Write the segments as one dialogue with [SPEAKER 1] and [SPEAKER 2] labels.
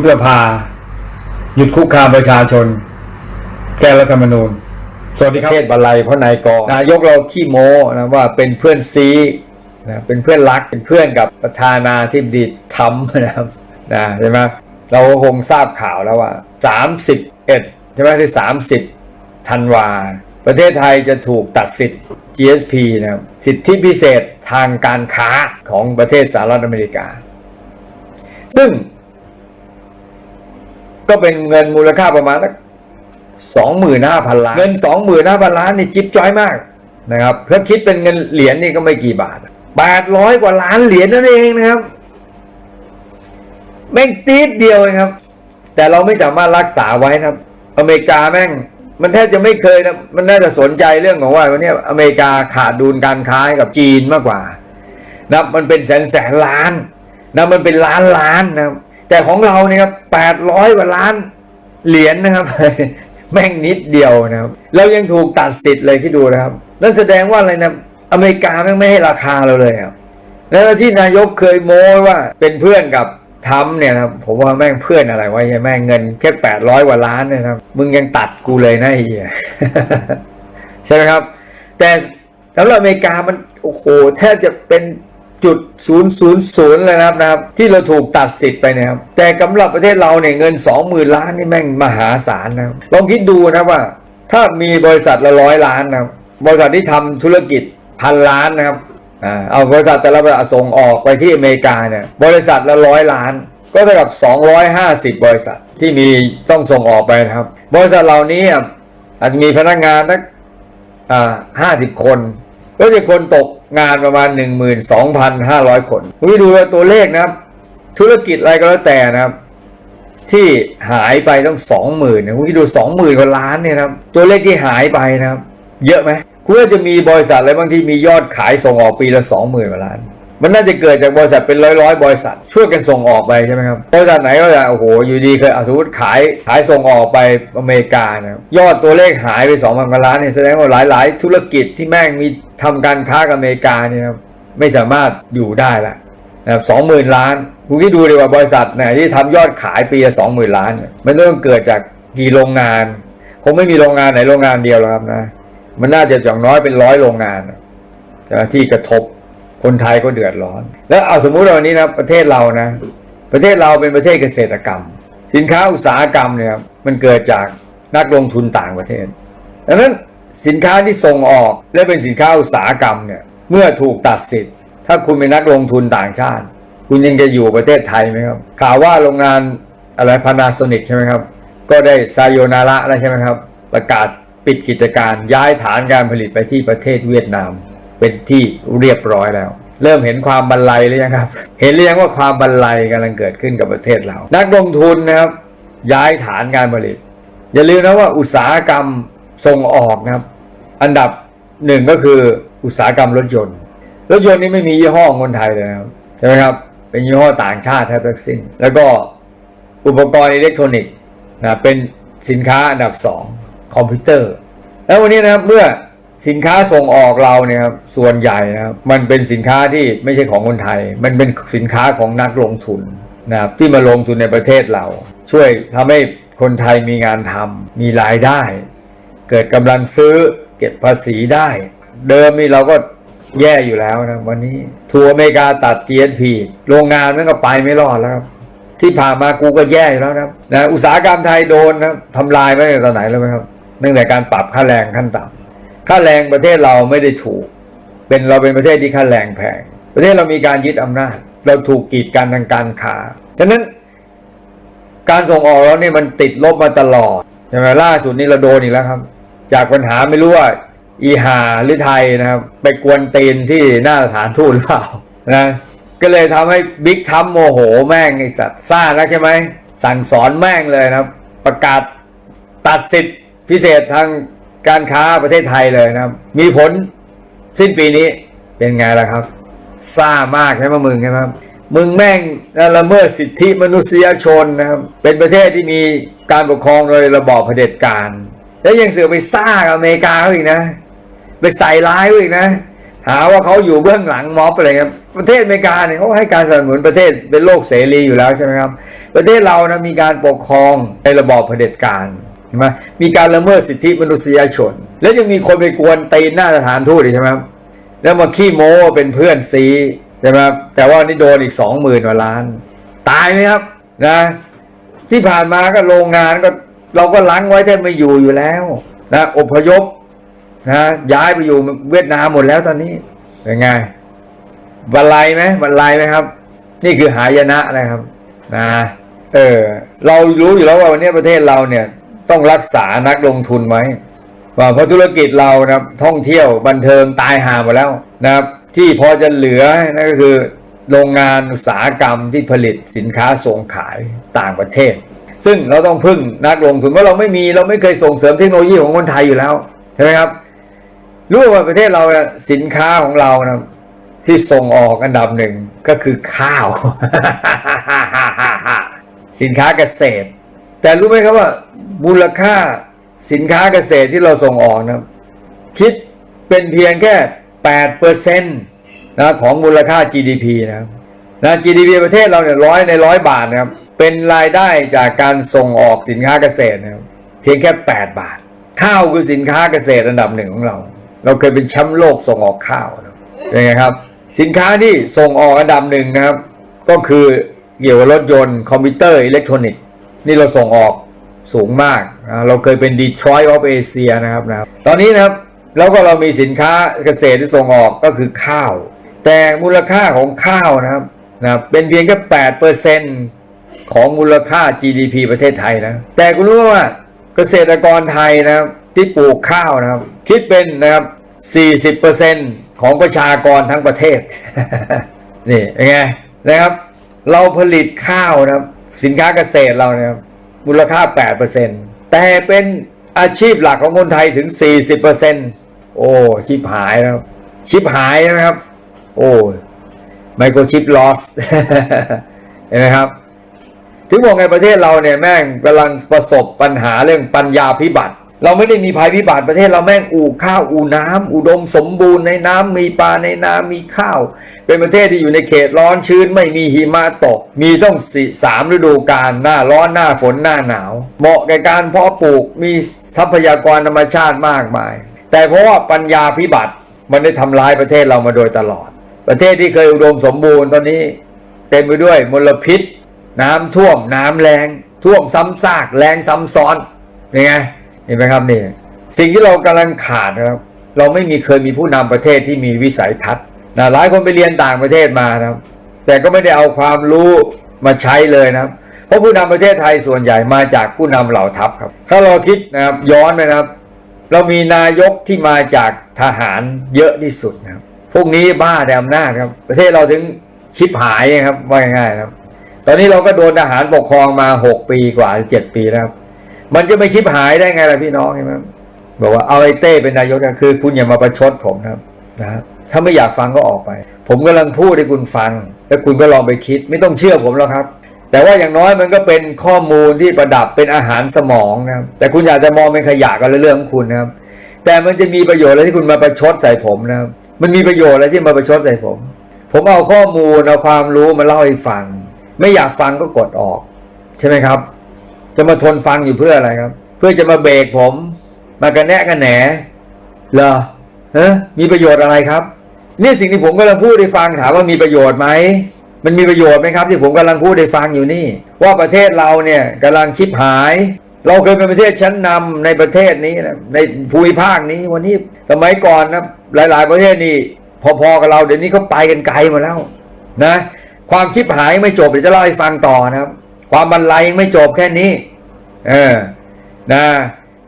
[SPEAKER 1] บสภา หยุดคุกคามประชาชน แก้รัฐธรรมนูญสวัสดีครับ
[SPEAKER 2] เทศบาลัยเพราะนายกนายกเราขี้โม้นะว่าเป็นเพื่อนซีนะเป็นเพื่อนรักเป็นเพื่อนกับประธานาธิบดีทรัมป์นะครับนะใช่ไหมเราคงทราบข่าวแล้วว่า 31 ใช่ไหมที่ 30ธันวา ประเทศไทยจะถูกตัดสิทธิ์ GSP นะสิทธิพิเศษทางการค้าของประเทศสหรัฐอเมริกา ซึ่ง ก็เป็นเงินมูลค่าประมาณสักสองหมื่นห้าพันล้านเงินสองหมื่นห้าพันล้านนี่จิ๊บจ้อยมากนะครับถ้าคิดเป็นเงินเหรียญนี่ก็ไม่กี่บาทแปดร้อยกว่าล้านเหรียญนั่นเองนะครับแม่งตีดเดียวเองครับ แต่เราไม่สามารถรักษาไว้นะครับ อเมริกาแม่ง มันแทบจะไม่เคยนะมันน่าจะสนใจเรื่องของว่าวันนี้อเมริกาขาดดุลการค้ากับจีนมากกว่านะมันเป็นแสนแสนล้านนะมันเป็นล้านล้านนะครับ แต่ของเราเนี่ยครับแปดร้อยกว่าล้านเหรียญนะครับ แม่งนิดเดียวนะครับ เรายังถูกตัดสิทธิ์เลยที่ดูนะครับ นั่นแสดงว่าอะไรนะ อเมริกาแม่งไม่ให้ราคาเราเลยครับ แล้วที่นายกเคยโม้ว่าเป็นเพื่อนกับทรัมป์เนี่ยนะผมว่าแม่งเพื่อนอะไรวะแม่งเงินแค่แปดร้อยกว่าล้านเนี่ยนะครับมึงยังตัดกูเลยนะไอ้เหี้ยใช่ไหมครับ แต่สำหรับอเมริกามันโอ้โหแทบจะเป็น จุดศูนย์ศูนย์ศูนย์เลยนะครับนะครับ ที่เราถูกตัดสิทธิ์ไปนะครับ แต่สำหรับประเทศเราเนี่ยเงินสองหมื่นล้านนี่แม่งมหาศาลนะครับลองคิดดูนะว่า ถ้ามีบริษัทละร้อยล้านนะครับบริษัทที่ทำธุรกิจพันล้านนะครับอ่าเอาบริษัทแต่ละบริษัทส่งออกไปที่อเมริกาเนี่ยบริษัทละร้อยล้าน ก็เท่ากับ 250 บริษัทที่มีต้องส่งออกไปนะครับ บริษัทเหล่านี้อะอาจจะมีพนักงานสักอ่าห้าสิบคนก็จะคนตก งานประมาณ 12,500 คนคุณดูว่าตัวเลขนะครับ ธุรกิจอะไรก็แล้วแต่นะครับ ที่หายไปต้องสองหมื่นคุณดูสองหมื่นกว่าล้านเนี่ยครับ ตัวเลขที่หายไปนะครับ เยอะไหมคุณว่าจะมีบริษัทอะไรบางที่มียอดขายส่งออกปีละสองหมื่นกว่าล้าน มันน่าจะเกิดจากบริษัทเป็นร้อยร้อยๆบริษัท ช่วยกันส่งออกไปใช่ไหมครับบริษัทไหนก็จะโอ้โหอยู่ดีเคยอะสมมติขายขายส่งออกไปอเมริกานะยอดตัวเลขหายไปสองพันกว่าล้านเนี่ยแสดงว่าหลาย ๆ ธุรกิจที่แม่งมีทำการค้ากับอเมริกาเนี่ยครับไม่สามารถอยู่ได้ละนะครับสองหมื่นล้านคุณคิดดูดีกว่าบริษัทไหนที่ทำยอดขายปีละสองหมื่นล้านมันต้องเกิดจากกี่โรงงาน คงไม่มีโรงงานไหนโรงงานเดียวหรอกครับนะ มันน่าจะอย่างน้อยเป็นร้อยโรงงานที่กระทบ คนไทยก็เดือดร้อน แล้วเอาสมมุติว่าวันนี้นะประเทศเรานะ ประเทศเราเป็นประเทศเกษตรกรรม สินค้าอุตสาหกรรมเนี่ยครับมันเกิดจากนักลงทุนต่างประเทศดังนั้นสินค้าที่ส่งออกและเป็นสินค้าอุตสาหกรรมเนี่ยเมื่อถูกตัดสิทธิ์ ถ้าคุณเป็นนักลงทุนต่างชาติ คุณยังจะอยู่ประเทศไทยไหมครับข่าวว่าโรงงานอะไรพานาโซนิกใช่ไหมครับก็ได้ไซโยนาระแล้วใช่ไหมครับ ประกาศปิดกิจการย้ายฐานการผลิตไปที่ประเทศเวียดนาม เป็นที่เรียบร้อยแล้ว เริ่มเห็นความบันไลหรือยังครับ เห็นหรือยังว่าความบันไลกำลังเกิดขึ้นกับประเทศเรา นักลงทุนนะครับ ย้ายฐานการผลิต อย่าลืมนะว่าอุตสาหกรรมส่งออกนะครับ อันดับหนึ่งก็คืออุตสาหกรรมรถยนต์รถยนต์นี่ไม่มียี่ห้อคนไทยเลยนะครับใช่ไหมครับเป็นยี่ห้อต่างชาติแทบทั้งสิ้นแล้วก็อุปกรณ์อิเล็กทรอนิกส์นะเป็นสินค้าอันดับสองคอมพิวเตอร์ แล้ววันนี้นะครับเมื่อ สินค้าส่งออกเราเนี่ยครับส่วนใหญ่นะครับมันเป็นสินค้าที่ไม่ใช่ของคนไทย มันเป็นสินค้าของนักลงทุนนะครับที่มาลงทุนในประเทศเรา ช่วยทำให้คนไทยมีงานทำมีรายได้ เกิดกำลังซื้อเก็บภาษีได้ เดิมนี่เราก็แย่อยู่แล้วนะวันนี้ทัวร์อเมริกาตัด GSP โรงงานมันก็ไปไม่รอดแล้วครับที่ผ่านมากูก็แย่อยู่แล้วนะครับนะอุตสาหกรรมไทยโดนนะทำลายไปตั้งแต่ตอนไหนแล้วไหมครับตั้งแต่การปรับค่าแรงขั้นต่ำ ค่าแรงประเทศเราไม่ได้ถูก เป็นเราเป็นประเทศที่ค่าแรงแพง ประเทศเรามีการยึดอำนาจ เราถูกกีดกันทางการค้าฉะนั้นการส่งออกเราเนี่ยมันติดลบมาตลอดใช่ไหมล่าสุดนี่เราโดนอีกแล้วครับ จากปัญหาไม่รู้ว่าอีหาหรือไทยนะครับ ไปกวนตีนที่หน้าสถานทูตหรือเปล่านะก็เลยทำให้บิ๊กทัมโมโหแม่งไอ้สัตว์ซ่านะใช่ไหมสั่งสอนแม่งเลยนะครับ ประกาศตัดสิทธิพิเศษทาง การค้าประเทศไทยเลยนะครับ มีผลสิ้นปีนี้เป็นไงล่ะครับซ่ามากใช่ไหมมึงใช่ไหมครับมึงแม่งละเมิดสิทธิมนุษยชนนะครับ เป็นประเทศที่มีการปกครองโดยระบอบเผด็จการ แล้วยังเสือไปซ่ากับอเมริกาเขาอีกนะ ไปใส่ร้ายเขาอีกนะ หาว่าเขาอยู่เบื้องหลังม็อบอะไรครับประเทศอเมริกาเนี่ยเขาให้การสนับสนุนประเทศเป็นโลกเสรีอยู่แล้วใช่ไหมครับ ประเทศเรานะมีการปกครองในระบอบเผด็จการ ใช่ไหมมีการละเมิดสิทธิมนุษยชน แล้วยังมีคนไปกวนตีนหน้าสถานทูตใช่ไหมครับแล้วมาขี้โม้เป็นเพื่อนซีใช่ไหมครับแต่ว่านี่โดนอีกสองหมื่นกว่าล้าน ตายไหมครับนะที่ผ่านมาก็โรงงานก็เราก็ล้างไว้แทบไม่อยู่อยู่แล้วนะอพยพนะย้ายไปอยู่เวียดนามหมดแล้วตอนนี้เป็นไงบันไลไหมบันไลไหมครับ นี่คือหายนะนะครับนะเออเรารู้อยู่แล้วว่าวันนี้ประเทศเราเนี่ย ต้องรักษานักลงทุนไว้ว่าเพราะธุรกิจเรานะครับท่องเที่ยวบันเทิงตายหาหมดแล้วนะครับ ที่พอจะเหลือนั่นก็คือโรงงานอุตสาหกรรมที่ผลิตสินค้าส่งขายต่างประเทศ ซึ่งเราต้องพึ่งนักลงทุนเพราะเราไม่มีเราไม่เคยส่งเสริมเทคโนโลยีของคนไทยอยู่แล้วใช่ไหมครับรู้ว่าประเทศเราสินค้าของเรานะที่ส่งออกอันดับหนึ่งก็คือข้าว สินค้าเกษตร แต่รู้ไหมครับว่า มูลค่าสินค้าเกษตรที่เราส่งออกนะคิดเป็นเพียงแค่8เปอร์เซ็นต์นะของมูลค่า GDP นะครับนะ GDP ประเทศเราเนี่ยร้อยในร้อยบาทนะครับ เป็นรายได้จากการส่งออกสินค้าเกษตรนะครับเพียงแค่ 8 บาท ข้าวคือสินค้าเกษตรอันดับหนึ่งของเรา เราเคยเป็นแชมป์โลกส่งออกข้าวนะเป็นไงครับ สินค้าที่ส่งออกอันดับหนึ่งนะครับ ก็คือเกี่ยวกับรถยนต์คอมพิวเตอร์อิเล็กทรอนิกส์นี่เราส่งออก สูงมาก เราเคยเป็นดีทรอยต์ออฟเอเชียนะครับนะครับ ตอนนี้นะครับแล้วก็เรามีสินค้าเกษตรที่ส่งออกก็คือข้าว แต่มูลค่าของข้าวนะครับนะเป็นเพียงแค่8เปอร์เซ็นของมูลค่า GDP ประเทศไทยนะ แต่คุณรู้ไหมว่าเกษตรกรไทยนะครับที่ปลูกข้าวนะครับ คิดเป็นนะครับ40%ของประชากรทั้งประเทศ นี่เป็นไงนะครับ เราผลิตข้าวนะครับ สินค้าเกษตรเราเนี่ยครับ มูลค่า 8%แต่เป็นอาชีพหลักของคนไทยถึง 40%โอ้ ชิปหายแล้ว ชิปหายนะครับ โอ้ไมโครชิปลอสเห็นไหมครับ ถึงบอกไงประเทศเราเนี่ยแม่งกำลังประสบปัญหาเรื่องปัญญาพิบัติ เราไม่ได้มีภัยพิบัติประเทศเราแม่งอู่ข้าวอู่น้ำอุดมสมบูรณ์ในน้ำมีปลาในน้ำมีข้าว เป็นประเทศที่อยู่ในเขตร้อนชื้นไม่มีหิมะตก มีต้องสี่สามฤดูกาลหน้าร้อนหน้าฝนหน้าหนาว เหมาะแก่การเพาะปลูกมีทรัพยากรธรรมชาติมากมาย แต่เพราะว่าปัญญาพิบัติมันได้ทำร้ายประเทศเรามาโดยตลอด ประเทศที่เคยอุดมสมบูรณ์ตอนนี้เต็มไปด้วยมลพิษ น้ำท่วมน้ำแรงท่วมซ้ำซากแรงซ้ำซ้อนนี่ไง ห็นไหมครับนี่สิ่งที่เรากำลังขาดนะครับ เราไม่มีเคยมีผู้นำประเทศที่มีวิสัยทัศน์นะหลายคนไปเรียนต่างประเทศมานะครับ แต่ก็ไม่ได้เอาความรู้มาใช้เลยนะครับเพราะผู้นำประเทศไทยส่วนใหญ่มาจากผู้นำเหล่าทัพครับ ถ้าเราคิดนะครับย้อนไปนะครับ เรามีนายกที่มาจากทหารเยอะที่สุดนะครับพวกนี้บ้าแต่อำนาจครับ ประเทศเราถึงชิบหายครับว่าง่ายๆครับ ตอนนี้เราก็โดนทหารปกครองมา 6 ปีกว่า 7 ปีแล้วครับ มันจะไม่ชิบหายได้ไงล่ะพี่น้องใช่ไหมบอกว่าเอาไอ้เต้เป็นนายกนะคือ คุณอย่ามาประชดผมนะครับนะถ้าไม่อยากฟังก็ออกไป ผมกำลังพูดให้คุณฟัง แล้วคุณก็ลองไปคิด ไม่ต้องเชื่อผมแล้วครับ แต่ว่าอย่างน้อยมันก็เป็นข้อมูลที่ประดับเป็นอาหารสมองนะครับ แต่คุณอยากจะมองเป็นขยะก็เรื่องของคุณนะครับ แต่มันจะมีประโยชน์อะไรที่คุณมาประชดใส่ผมนะครับ มันมีประโยชน์อะไรที่มาประชดใส่ผม ผมเอาข้อมูลเอาความรู้มาเล่าให้ฟัง ไม่อยากฟังก็กดออก ใช่ไหมครับ จะมาทนฟังอยู่เพื่ออะไรครับ เพื่อจะมาเบรกผม มากระแนะกระแหนเหรอเฮ้มีประโยชน์อะไรครับ นี่สิ่งที่ผมกำลังพูดให้ฟังถามว่ามีประโยชน์ไหมมันมีประโยชน์ไหมครับ ที่ผมกำลังพูดให้ฟังอยู่นี่ ว่าประเทศเราเนี่ยกำลังชิบหาย เราเคยเป็นประเทศชั้นนำในประเทศนี้นะในภูมิภาคนี้วันนี้สมัยก่อนนะหลาย ๆ ประเทศนี่พอๆกับเราเดี๋ยวนี้เขาไปกันไกลมาแล้วนะ ความชิบหายไม่จบเดี๋ยวจะเล่าให้ฟังต่อนะครับ ความบรรลัยยังไม่จบแค่นี้ เออ นะ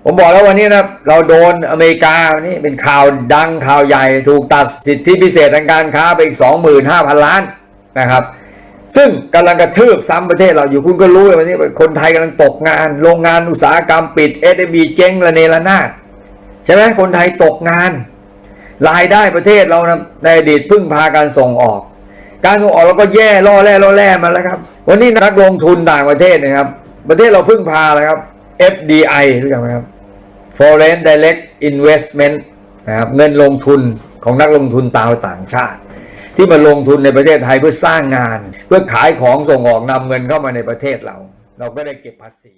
[SPEAKER 2] ผมบอกแล้ววันนี้นะเราโดนอเมริกานนี้เป็นข่าวดังข่าวใหญ่ถูกตัดสิทธิพิเศษทางการค้าไปอีกสองหมื่นห้าพันล้านนะครับ ซึ่งกำลังกระทืบซ้ำประเทศเราอยู่คุณก็รู้เลยวันนี้คนไทยกำลังตกงาน โรงงานอุตสาหกรรมปิดเอสบีเจ๊งระเนระนาดใช่ไหมคนไทยตกงาน รายได้ประเทศเรานะในอดีตพึ่งพาการส่งออก การส่งออกเราก็แย่ล่อแร่ล่อแร่มาแล้วครับ วันนี้นักลงทุนต่างประเทศนะครับ ประเทศเราพึ่งพาแล้วครับ FDI รู้จักไหมครับ Foreign Direct Investment นะครับเงินลงทุนของนักลงทุนตาวต่างชาติ ที่มาลงทุนในประเทศไทยเพื่อสร้างงาน เพื่อขายของส่งออกนำเงินเข้ามาในประเทศเรา เราก็ได้เก็บภาษี